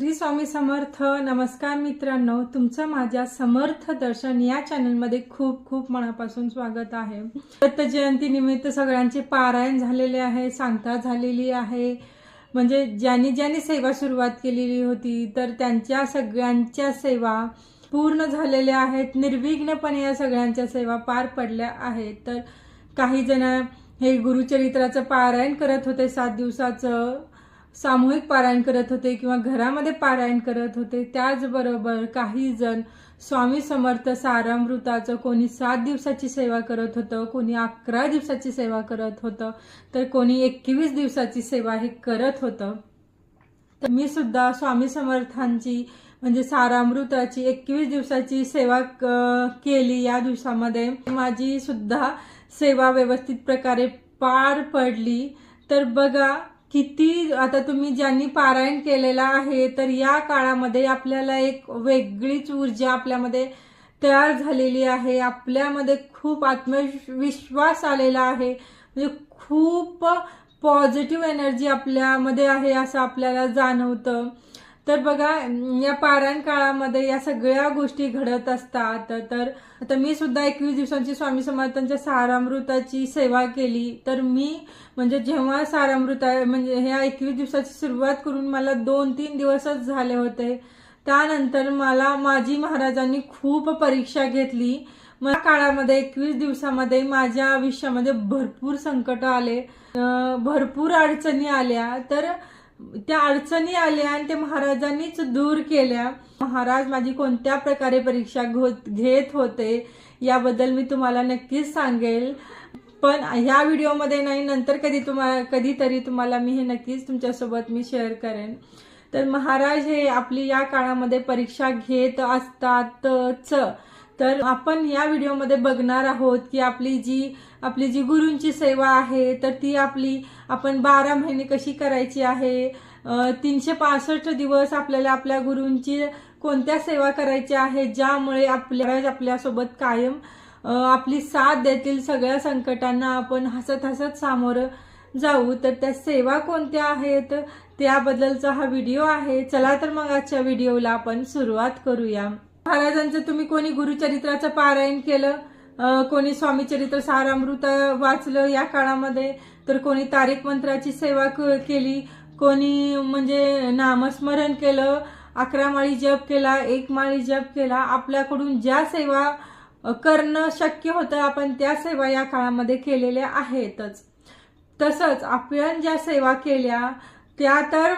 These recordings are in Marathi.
श्री स्वामी समर्थ नमस्कार मित्रांनो. तुमचं माझ्या समर्थ दर्शन या चॅनलमध्ये खूप खूप मनापासून स्वागत आहे. दत्त निमित्त सगळ्यांचे पारायण झालेले आहे सांगता झालेली आहे. म्हणजे ज्यांनी ज्यांनी सेवा सुरुवात केलेली होती तर त्यांच्या सगळ्यांच्या सेवा पूर्ण झालेल्या आहेत. निर्विघ्नपणे या सगळ्यांच्या सेवा पार पडल्या आहेत. तर काही जण हे गुरुचरित्राचं पारायण करत होते सात दिवसाचं. सामूहिक पारायण करत होते किंवा घरामध्ये पारायण करत होते त्याचबरोबर काही जण स्वामी समर्थ सारामृताचं कोणी सात दिवसाची सेवा करत होतं कोणी अकरा दिवसाची सेवा करत होतं तर कोणी एकवीस दिवसाची सेवा हे करत होतं. तर मी सुद्धा स्वामी समर्थांची म्हणजे सारामृताची एकवीस दिवसाची सेवा क- केली या दिवसामध्ये. माझी सुद्धा सेवा व्यवस्थित प्रकारे पार पडली. तर बघा किती आता तुम्ही ज्यांनी पारायण केलेलं आहे तर या काळामध्ये आपल्याला एक वेगळीच ऊर्जा आपल्यामध्ये तयार झालेली आहे. आपल्यामध्ये खूप आत्मविश्वास आलेला आहे. म्हणजे खूप पॉझिटिव्ह एनर्जी आपल्यामध्ये आहे असं आपल्याला जाणवतं. तर बघा या पारायण काळामध्ये या सगळ्या गोष्टी घडत असतात. तर आता मी सुद्धा एकवीस दिवसांची स्वामी समर्थांच्या सारामृताची सेवा केली. तर मी म्हणजे जेव्हा सारामृत म्हणजे ह्या एकवीस दिवसाची सुरुवात करून मला दोन तीन दिवसच झाले होते. त्यानंतर मला माझी महाराजांनी खूप परीक्षा घेतली. मला काळामध्ये एकवीस दिवसामध्ये माझ्या आयुष्यामध्ये भरपूर संकट आले. भरपूर अडचणी आल्या. तर त्या अडचणी आल्या आणि ते महाराजांनीच दूर केल्या. महाराज माझी कोणत्या प्रकारे परीक्षा घेत होते याबद्दल मी तुम्हाला नक्कीच सांगेल. पण ह्या व्हिडिओमध्ये नाही नंतर कधी तुम्हाला कधीतरी तुम्हाला मी हे नक्कीच तुमच्यासोबत मी शेअर करेन. तर महाराज हे आपली या काळामध्ये परीक्षा घेत असतातच. तर आपण या व्हिडिओमध्ये बघणार आहोत की आपली जी आपली जी गुरूंची सेवा आहे तर ती आपली आपण बारा महिने कशी करायची आहे? तीनशे पासष्ट दिवस आपल्याला आपल्या गुरूंची कोणत्या सेवा करायची आहे ज्यामुळे आपल्या आपल्यासोबत कायम आपली साथ देतील सगळ्या संकटांना आपण हसत हसत सामोरं जाऊ. तर त्या सेवा कोणत्या आहेत त्याबद्दलचा हा व्हिडिओ आहे. चला तर मग आजच्या व्हिडिओला आपण सुरुवात करूया. महाराजांचं तुम्ही कोणी गुरुचरित्राचं पारायण केलं कोणी स्वामी चरित्र सारामृत वाचलं या काळामध्ये तर कोणी तारीख मंत्राची सेवा क- केली कोणी म्हणजे नामस्मरण केलं अकरा माळी जप केला एक माळी जप केला आपल्याकडून ज्या सेवा करणं शक्य होतं आपण त्या सेवा या काळामध्ये केलेल्या आहेतच. तसंच आपण ज्या सेवा केल्या त्या तर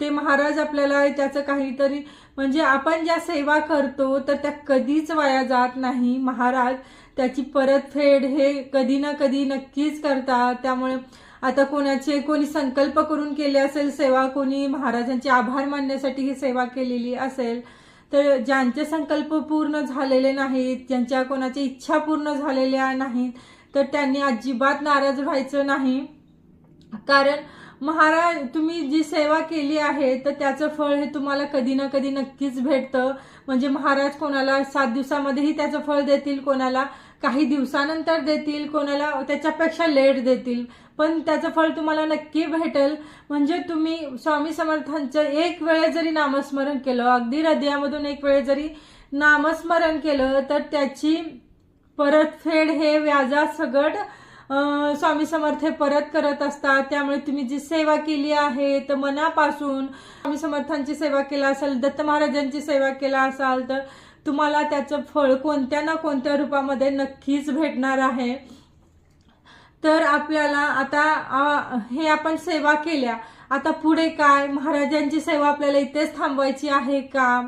ते महाराज आपल्याला त्याचं काहीतरी म्हणजे आपण ज्या सेवा करतो तर त्या कधीच वाया जात नाही. महाराज त्याची परतफेड हे कधी ना कधी नक्कीच करतात. त्यामुळे आता कोणाचे कोणी संकल्प करून केले असेल सेवा कोणी महाराजांचे आभार मानण्यासाठी ही सेवा केलेली असेल तर ज्यांचे संकल्प पूर्ण झालेले नाहीत ज्यांच्या कोणाच्या इच्छा पूर्ण झालेल्या नाहीत तर त्यांनी अजिबात नाराज व्हायचं नाही. कारण महाराज तुम्ही जी सेवा केली आहे तर त्याचं फळ हे तुम्हाला कधी ना कधी नक्कीच भेटतं. म्हणजे महाराज कोणाला सात दिवसामध्येही त्याचं फळ देतील कोणाला काही दिवसानंतर देतील कोणाला त्याच्यापेक्षा लेट देतील. पण त्याचं फळ तुम्हाला नक्की भेटेल. म्हणजे तुम्ही स्वामी समर्थांचं एक वेळे जरी नामस्मरण केलं अगदी हृदयामधून एक वेळे जरी नामस्मरण केलं तर त्याची परतफेड हे व्याजासगट स्वामी समर्थ परत करत असतात. त्यामुळे तुम्ही जी सेवा केली आहे तर मनापासून स्वामी समर्थांची सेवा केला असाल दत्त महाराजांची सेवा केला असाल तर तुम्हाला त्याचं फळ कोणत्या ना कोणत्या रूपामध्ये नक्कीच भेटणार आहे. तर आपल्याला आता हे आपण सेवा केल्या. आता पुढे काय? महाराजांची सेवा आपल्याला इथेच थांबवायची आहे का?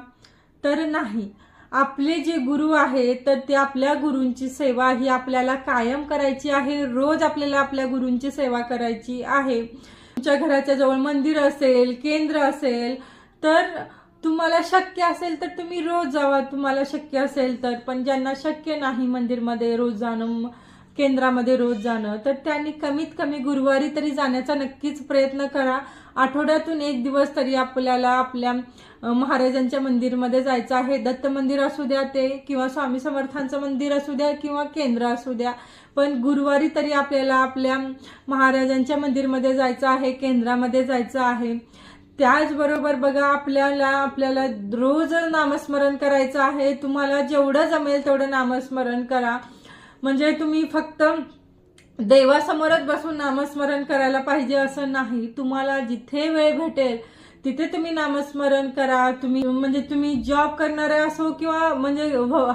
तर नाही. आपले जे गुरु आहेत तर ते आपल्या गुरूंची सेवा ही आपल्याला कायम करायची आहे. रोज आपल्याला आपल्या गुरूंची सेवा करायची आहे. तुमच्या घराच्या जवळ मंदिर असेल केंद्र असेल तर तुम्हाला शक्य असेल तर तुम्ही रोज जावा. तुम्हाला शक्य असेल तर पण ज्यांना शक्य नाही मंदिरमध्ये रोज जाणं केंद्रामध्ये रोज जाणं तर त्यांनी कमीत कमी गुरुवारी तरी जाण्याचा नक्कीच प्रयत्न करा. आठवड्यातून एक दिवस तरी आपल्याला आपल्या महाराजांच्या मंदिरमध्ये जायचं आहे. दत्त मंदिर असू द्या ते किंवा स्वामी समर्थांचं मंदिर असू द्या किंवा केंद्र असू द्या. पण गुरुवारी तरी आपल्याला आपल्या महाराजांच्या मंदिरमध्ये जायचं आहे केंद्रामध्ये जायचं आहे. त्याचबरोबर बघा आपल्याला आपल्याला रोज नामस्मरण करायचं आहे. तुम्हाला जेवढं जमेल तेवढं नामस्मरण करा. म्हणजे तुम्ही फक्त देवासमोरच बसून नामस्मरण करायला पाहिजे असं नाही. तुम्हाला जिथे वेळ भेटेल तिथे तुम्ही नामस्मरण करा. तुम्ही म्हणजे तुम्ही जॉब करणारे असो किंवा म्हणजे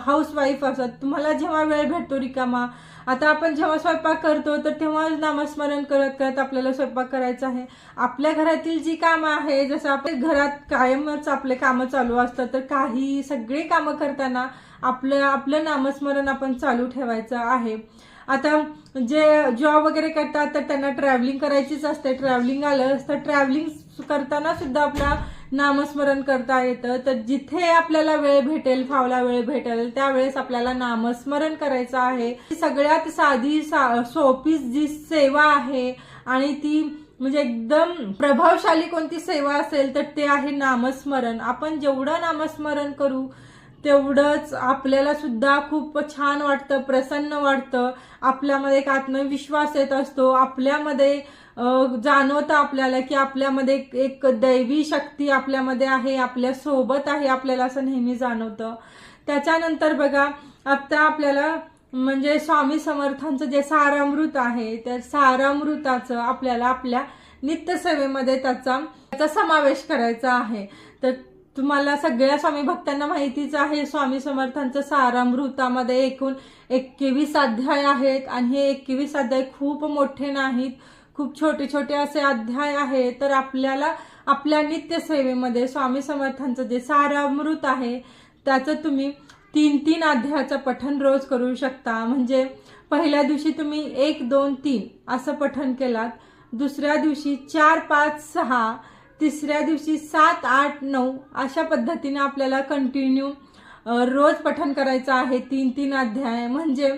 हाऊस वाईफ असत तुम्हाला जेव्हा वेळ भेटतो रिकामा आता आपण जेव्हा स्वयंपाक करतो तर तेव्हा नामस्मरण करत करत आपल्याला स्वयंपाक करायचा आहे. आपल्या घरातील जी कामं आहे जसं आपल्या घरात कायमच आपले कामं चालू असतात तर काही सगळे कामं करताना आपलं आपलं नामस्मरण आपण चालू ठेवायचं आहे. आता जे जॉब वगैरे करतात तर त्यांना ट्रॅव्हलिंग करायचीच असते. ट्रॅव्हलिंग आलं तर ट्रॅव्हलिंग करताना सुद्धा आपला नामस्मरण करता येतं. तर जिथे आपल्याला वेळ भेटेल फावला वेळ भेटेल त्यावेळेस आपल्याला नामस्मरण करायचं आहे. सगळ्यात साधी सा सोपी जी सेवा आहे आणि ती म्हणजे एकदम प्रभावशाली कोणती सेवा असेल तर ते आहे नामस्मरण. आपण जेवढं नामस्मरण करू तेवढंच आपल्याला सुद्धा खूप छान वाटतं प्रसन्न वाटतं. आपल्यामध्ये एक आत्मविश्वास येत असतो. आपल्यामध्ये जाणवतं आपल्याला की आपल्यामध्ये एक दैवी शक्ती आपल्यामध्ये आहे आपल्यासोबत आहे आपल्याला असं नेहमी जाणवतं. त्याच्यानंतर बघा आता आपल्याला म्हणजे स्वामी समर्थांचं जे सारामृत आहे त्या सारामृताचं आपल्याला आपल्या नित्यसेवेमध्ये त्याचा त्याचा समावेश करायचा आहे. तर तुम्हाला सगळ्या स्वामी भक्तांना माहितीच आहे स्वामी समर्थांचं सारामृतामध्ये एकूण एकवीस अध्याय आहेत आणि हे एकवीस अध्याय खूप मोठे नाहीत. खूप छोटे छोटे असे अध्याय आहे तर आपल्याला आपल्या नित्यसेवेमध्ये स्वामी समर्थांचं जे सारामृत आहे त्याचं तुम्ही तीन तीन अध्यायाचं पठन रोज करू शकता. म्हणजे पहिल्या दिवशी तुम्ही एक दोन तीन असं पठन केलात. दुसऱ्या दिवशी चार पाच सहा तिसऱ्या दिवशी सात आठ नऊ अशा पद्धतीने आपल्याला कंटिन्यू रोज पठन करायचं आहे तीन तीन अध्याय. म्हणजे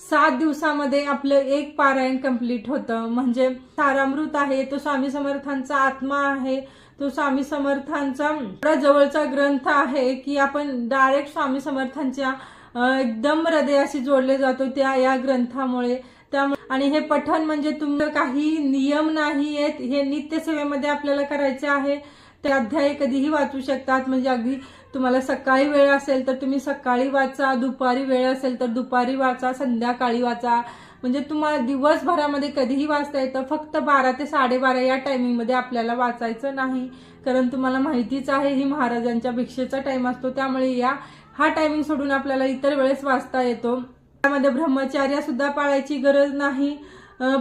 सात दिवसामध्ये आपलं एक पारायण कंप्लीट होतं. म्हणजे सारामृत आहे तो स्वामी समर्थांचा आत्मा आहे. तो स्वामी समर्थांचा जवळचा ग्रंथ आहे की आपण डायरेक्ट स्वामी समर्थांच्या एकदम हृदयाशी जोडले जातो त्या या ग्रंथामुळे. त्यामुळे आणि हे पठण म्हणजे तुमचं काही नियम नाही आहेत हे नित्यसेवेमध्ये आपल्याला करायचे आहे. ते अध्याय कधीही वाचू शकतात. म्हणजे अगदी तुम्हाला सकाळी वेळ असेल तर तुम्ही सकाळी वाचा दुपारी वेळ असेल तर दुपारी वाचा संध्याकाळी वाचा. म्हणजे तुम्हाला दिवसभरामध्ये कधीही वाचता येतं. फक्त बारा ते साडेबारा या टायमिंगमध्ये आपल्याला वाचायचं नाही. कारण तुम्हाला माहितीच आहे ही महाराजांच्या भिक्षेचा टाईम असतो. त्यामुळे या हा टायमिंग सोडून आपल्याला इतर वेळेस वाचता येतो. त्यामध्ये ब्रह्मचार्य सुद्धा पाळायची गरज नाही.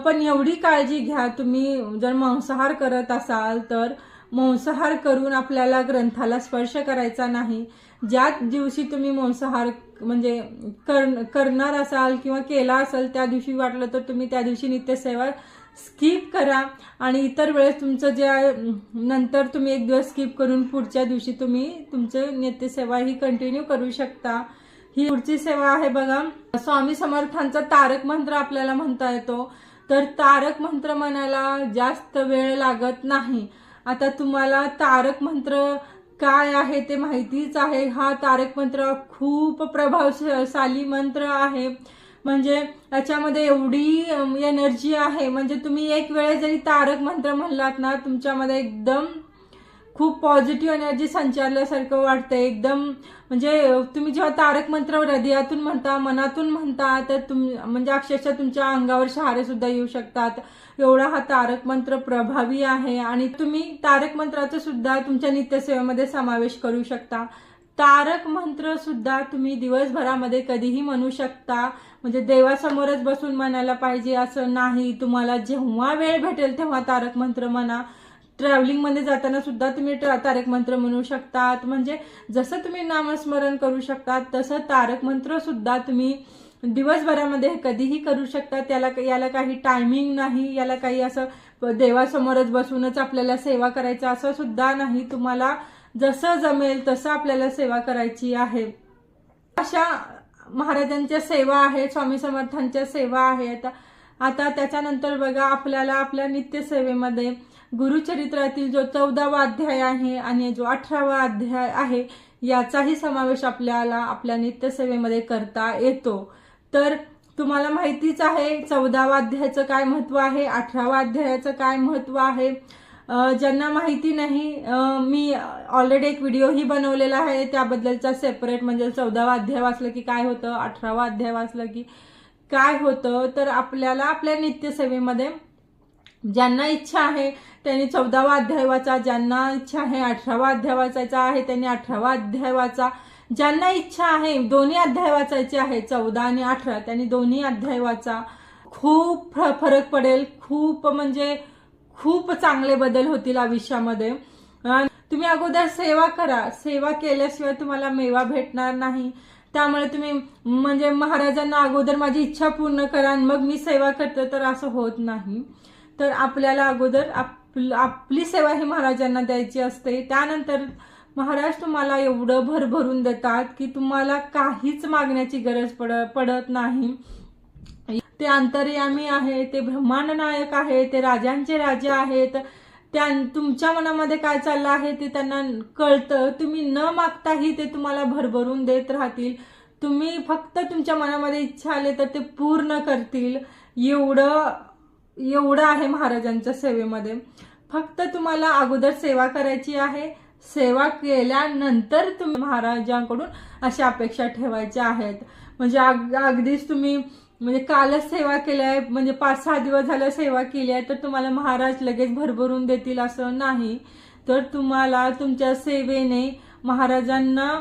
पण एवढी काळजी घ्या. तुम्ही जर मांसाहार करत असाल तर मांसाहार करून आपल्याला ग्रंथाला स्पर्श करायचा नाही. ज्या दिवशी तुम्ही मांसाहार म्हणजे कर करणार असाल किंवा केला असाल त्या दिवशी वाटलं तर तुम्ही त्या दिवशी नित्यसेवा स्किप करा. आणि इतर वेळेस तुमचं जे नंतर तुम्ही एक दिवस स्किप करून पुढच्या दिवशी तुम्ही तुमचं नित्यसेवा ही कंटिन्यू करू शकता. ही पुढची सेवा आहे बघा. स्वामी समर्थांचा तारक मंत्र आपल्याला म्हणता येतो. तर तारक मंत्र म्हणायला जास्त वेळ लागत नाही. आता तुम्हाला तारक मंत्र काय आहे ते माहितीच आहे. हा तारक मंत्र खूप प्रभावशाली मंत्र आहे. म्हणजे याच्यामध्ये एवढी एनर्जी आहे. म्हणजे तुम्ही एक वेळेस जरी तारक मंत्र म्हणलात ना तुमच्यामध्ये एकदम खूप पॉझिटिव्ह एनर्जी संचारल्यासारखं वाटतं एकदम म्हणजे तुम्ही जेव्हा तारक मंत्र हृदयातून म्हणता मनातून म्हणता तर तुम म्हणजे अक्षरशः तुमच्या अंगावर शहारे सुद्धा येऊ शकतात. एवढा हा तारक मंत्र प्रभावी आहे आणि तुम्ही तारक मंत्राचा सुद्धा तुमच्या नित्यसेवेमध्ये समावेश करू शकता. तारक मंत्र सुद्धा तुम्ही दिवसभरामध्ये कधीही म्हणू शकता. म्हणजे देवासमोरच बसून म्हणायला पाहिजे असं नाही. तुम्हाला जेव्हा वेळ भेटेल तेव्हा तारक मंत्र म्हणा. ट्रॅव्हलिंगमध्ये जाताना सुद्धा तुम्ही तारक मंत्र म्हणू शकतात. म्हणजे जसं तुम्ही नामस्मरण करू शकतात तसं तारक मंत्र सुद्धा तुम्ही दिवसभरामध्ये कधीही करू शकता. त्याला याला काही टायमिंग नाही याला काही असं देवासमोरच बसूनच आपल्याला सेवा करायचं असं सुद्धा नाही. तुम्हाला जसं जमेल तसं आपल्याला सेवा करायची आहे. अशा महाराजांच्या सेवा आहेत स्वामी समर्थांच्या सेवा आहेत. आता त्याच्यानंतर बघा आपल्याला आपल्या नित्यसेवेमध्ये गुरुचरित्रातील जो चौदावा अध्याय आहे आणि जो अठरावा अध्याय आहे याचाही समावेश आपल्याला आपल्या नित्यसेवेमध्ये करता येतो. तर तुम्हाला माहितीच आहे चौदावा अध्यायाचं काय महत्त्व आहे अठरावा अध्यायाचं काय महत्त्व आहे. ज्यांना माहिती नाही मी ऑलरेडी एक व्हिडिओही बनवलेला आहे त्याबद्दलचा सेपरेट म्हणजे चौदावा अध्याय वाचलं की काय होतं अठरावा अध्याय वाचलं की काय होतं तर आपल्याला आपल्या नित्यसेवेमध्ये ज्यांना इच्छा आहे त्यांनी चौदावा अध्याय वाचा ज्यांना इच्छा आहे अठरावा अध्याय वाचायचा आहे त्यांनी अठरावा अध्याय वाचा. ज्यांना इच्छा आहे दोन्ही अध्याय वाचायचे आहे चौदा आणि अठरा त्यांनी दोन्ही अध्याय वाचा. खूप फरक पडेल. खूप म्हणजे खूप चांगले बदल होतील आयुष्यामध्ये. तुम्ही अगोदर सेवा करा. सेवा केल्याशिवाय तुम्हाला मेवा भेटणार नाही. त्यामुळे तुम्ही म्हणजे महाराजांना अगोदर माझी इच्छा पूर्ण करा आणि मग मी सेवा करते तर असं होत नाही. तर आपल्याला अगोदर आपली सेवा ही महाराजांना द्यायची असते. त्यानंतर महाराज तुम्हाला एवढं भरभरून देतात की तुम्हाला काहीच मागण्याची गरज पड पडत नाही. ते अंतर्यामी आहे ते ब्रह्मांड नायक आहे ते राजांचे राजे आहेत. त्या तुमच्या मनामध्ये काय चाललं आहे ते त्यांना कळतं. तुम्ही न मागताही ते तुम्हाला भरभरून देत राहतील. तुम्ही फक्त तुमच्या मनामध्ये इच्छा आले तर ते पूर्ण करतील. एवढं एवढं आहे महाराजांच्या सेवेमध्ये. फक्त तुम्हाला अगोदर सेवा करायची आहे. सेवा केल्यानंतर तुम्ही महाराजांकडून अशा अपेक्षा ठेवायच्या आहेत. म्हणजे अग अगदीच तुम्ही म्हणजे कालच सेवा केल्या आहे म्हणजे पाच सहा दिवस झालं सेवा केली आहे तर तुम्हाला महाराज लगेच भरभरून देतील असं नाही. तर तुम्हाला तुमच्या सेवेने महाराजांना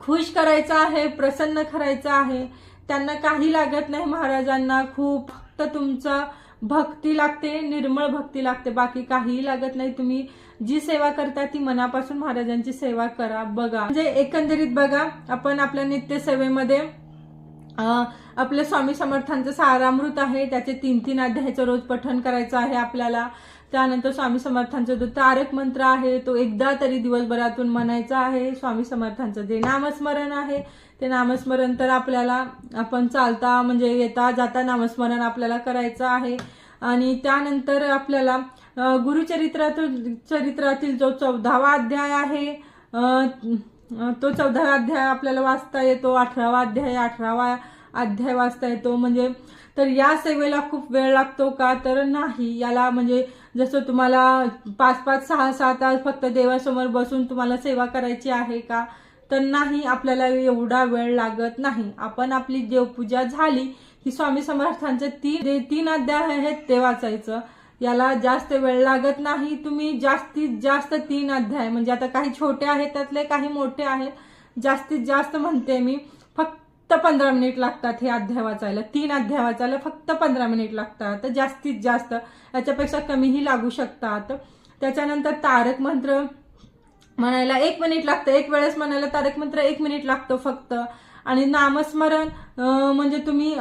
खुश करायचं आहे प्रसन्न करायचं आहे. त्यांना काही लागत नाही महाराजांना खूप. फक्त तुमचं भक्ती लागते निर्मळ भक्ती लागते. बाकी काहीही लागत नाही. तुम्ही जी सेवा करता ती मनापासून महाराजांची सेवा करा बघा. म्हणजे एकंदरीत बघा आपण आपल्या नित्यसेवेमध्ये आपल्या स्वामी समर्थांचं सारामृत आहे त्याचे तीन तीन अध्यायाचं रोज पठण करायचं आहे आपल्याला. त्यानंतर स्वामी समर्थांचा जो तारक मंत्र आहे तो एकदा तरी दिवसभरातून म्हणायचा आहे. स्वामी समर्थांचं जे नामस्मरण आहे ते नामस्मरण तर आपल्याला आपण चालता म्हणजे येता जाता नामस्मरण आपल्याला करायचं आहे. आणि त्यानंतर आपल्याला गुरुचरित्रातून चरित्रातील जो चौदावा अध्याय आहे तो चौदावा अध्याय आपल्याला वाचता येतो अठरावा अध्याय अठरावा अध्याय वाचता येतो. म्हणजे तर या सेवेला खूप वेळ लागतो का? तर नाही. याला म्हणजे जसं तुम्हाला पाच पाच सहा सहा तास फक्त देवासमोर बसून तुम्हाला सेवा करायची आहे का? तर नाही. आपल्याला एवढा वेळ लागत नाही. आपण आपली देवपूजा झाली की स्वामी समर्थांचे तीन तीन अध्याय आहेत ते वाचायचं. याला जास्त वेळ लागत नाही. तुम्ही जास्तीत जास्त तीन अध्याय म्हणजे आता काही छोटे आहेत त्यातले काही मोठे आहेत जास्तीत जास्त म्हणते मी फक्त पंधरा मिनिट लागतात हे अध्याय वाचायला. तीन अध्याय वाचायला फक्त पंधरा मिनिट लागतात. जास्तीत जास्त. याच्यापेक्षा कमीही लागू शकतात. त्याच्यानंतर तारक मंत्र म्हणायला एक मिनिट लागतं. एक वेळेस म्हणायला तारक मंत्र एक मिनिट लागतो फक्त. आणि नामस्मरण म्हणजे तुम्ही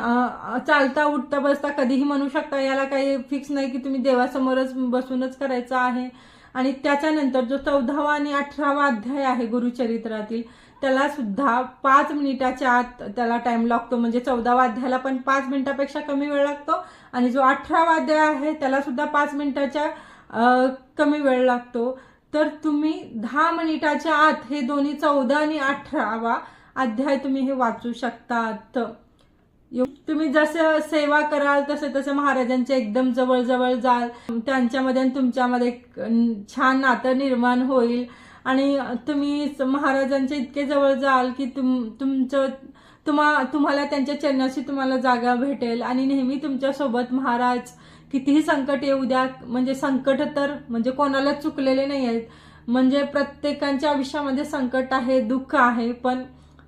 चालता उठता बसता कधीही म्हणू शकता. याला काही फिक्स नाही की तुम्ही देवासमोरच बसूनच करायचं आहे. आणि त्याच्यानंतर जो चौदावा आणि अठरावा अध्याय आहे गुरुचरित्रातील त्याला सुद्धा पाच मिनिटाच्या आत त्याला टाइम लागतो. म्हणजे चौदावा अध्यायाला पण पाच मिनिटापेक्षा कमी वेळ लागतो. आणि जो अठरावा अध्याय आहे त्याला सुद्धा पाच मिनिटाच्या कमी वेळ लागतो. तर तुम्ही दहा मिनिटाच्या आत हे दोन्ही चौदा आणि अठरावा अध्याय तुम्ही हे वाचू शकतात. तुम्ही जसं सेवा कराल तसे तसे महाराजांच्या एकदम जवळजवळ जाल. त्यांच्यामध्ये आणि तुमच्यामध्ये छान नातं निर्माण होईल. आणि तुम्ही महाराजांच्या इतके जवळ जाल की तुम तुमचं तुम्हा तुम्हाला त्यांच्या चरणाशी तुम्हाला जागा भेटेल. आणि नेहमी तुमच्यासोबत महाराज कितीही संकट येऊ द्या म्हणजे संकट तर म्हणजे कोणाला चुकलेले नाही आहेत म्हणजे प्रत्येकांच्या आयुष्यामध्ये संकट आहे दुःख आहे पण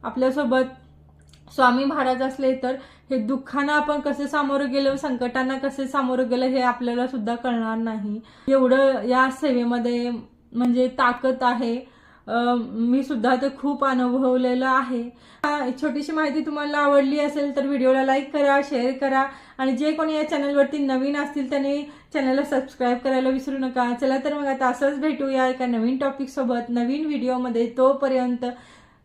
आपल्यासोबत स्वामी महाराज असले तर हे दुःखांना आपण कसे सामोरं गेलो संकटांना कसे सामोरं गेलं हे आपल्याला सुद्धा कळणार नाही. एवढं या सेवेमध्ये म्हणजे ताकद आहे. मी सुद्धा ते खूप अनुभवलेलं आहे. हा, छोटीशी माहिती तुम्हाला आवडली असेल तर व्हिडिओला लाईक करा शेअर करा आणि जे कोणी या चॅनलवरती नवीन असतील त्यांनी चॅनलला सबस्क्राईब करायला विसरू नका. चला तर मग आता असंच भेटूया एका नवीन टॉपिक सोबत नवीन व्हिडिओमध्ये तोपर्यंत